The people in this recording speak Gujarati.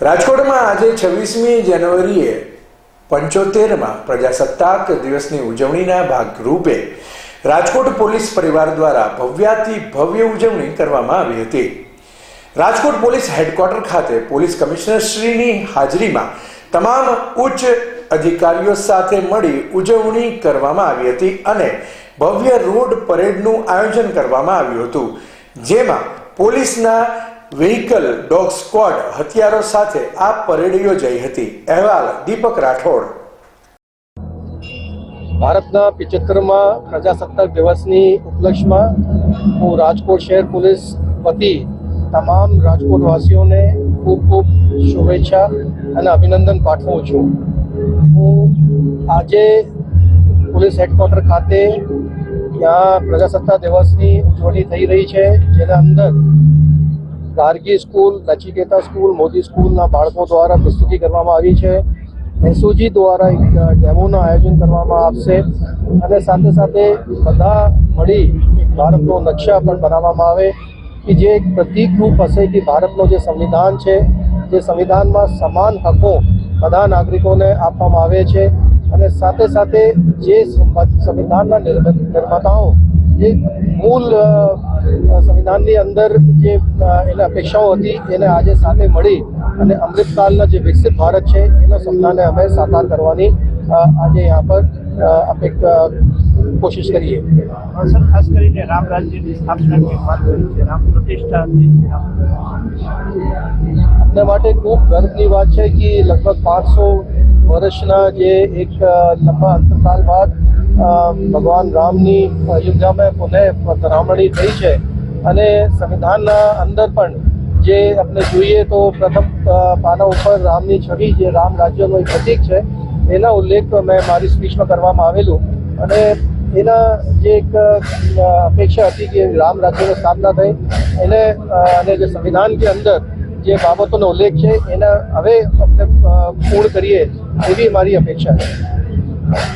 રાજકોટમાં આજે છવ્વીસમી જાન્યુઆરીએ પંચોતેરમાં પ્રજાસત્તાક દિવસની ઉજવણીના ભાગરૂપે રાજકોટ પોલીસ પરિવાર દ્વારા ભવ્યાથી ભવ્ય ઉજવણી કરવામાં આવી હતી. રાજકોટ પોલીસ હેડક્વાર્ટર ખાતે પોલીસ કમિશનર શ્રીની હાજરીમાં તમામ ઉચ્ચ અધિકારીઓ સાથે મળી ઉજવણી કરવામાં આવી હતી અને ભવ્ય રોડ પરેડનું આયોજન કરવામાં આવ્યું હતું. જેમાં પોલીસના વ્હીકલ ડોગ સ્ક્વોડ હથિયારો સાથે આ પરેડ યોજાઈ હતી. અહેવાલ, દીપક રાઠોડ. ભારતના પિચોતેરમાં પ્રજાસત્તાક દિવસની ઉપલક્ષમાં હું રાજકોટ શહેર પોલીસ વતી તમામ રાજકોટવાસીઓને ખૂબ ખૂબ શુભેચ્છા અને અભિનંદન પાઠવું છું. હું આજે પોલીસ હેડક્વાર્ટર ખાતે ત્યાં પ્રજાસત્તાક દિવસની ઉજવણી થઈ રહી છે, જેના અંદર ગાર્ગી સ્કૂલ, નચિકેતા સ્કૂલ, મોદી સ્કૂલના બાળકો દ્વારા પ્રસ્તુતિ કરવામાં આવી છે. એસઓજી દ્વારા એક ડેમોનું આયોજન કરવામાં આવશે અને સાથે સાથે બધા મળી ભારતનો નકશા પણ બનાવવામાં આવે કે જે એક પ્રતિકરૂપ હશે કે ભારતનો જે સંવિધાન છે, જે સંવિધાનમાં સમાન હકો બધા નાગરિકોને આપવામાં આવે છે અને સાથે સાથે જે સંવિધાનના નિર્માતાઓ, જે મૂળ સંવિધાનની અંદર જે એની અપેક્ષાઓ હતી એને આજે સાથે મળી અને અમૃતકાલના જે વિકસિત ભારત છે એના સપનાને અમે સાકાર કરવાની આજે યહાં પર અપેક્ષા કોશિશ કરીએ. સર ખાસ કરીને રામ રાજ્યની સ્થાપના વાત કરી છે રામ પ્રતિષ્ઠા થઈ છે રામ આપણા માટે ખૂબ ગર્વની વાત છે કે લગભગ પાંચસો વર્ષના જે એક લંબા અંતરકાલ બાદ ભગવાન રામની અયોધ્યામાં પુનઃ પધરામણી થઈ છે. અને સંવિધાનના અંદર પણ જે આપણે જોઈએ તો પ્રથમ પાના ઉપર રામની છબી જે રામ રાજ્યનો એક પ્રતીક છે, એના ઉલ્લેખ મેં મારી સ્પીચમાં કરવામાં આવેલું. અને એના જે એક અપેક્ષા હતી કે રામ રાજ્યની સ્થાપના થઈ, એને અને જે સંવિધાન કે અંદર જે બાબતોનો ઉલ્લેખ છે, એને હવે આપણે પૂર્ણ કરીએ એવી મારી અપેક્ષા છે.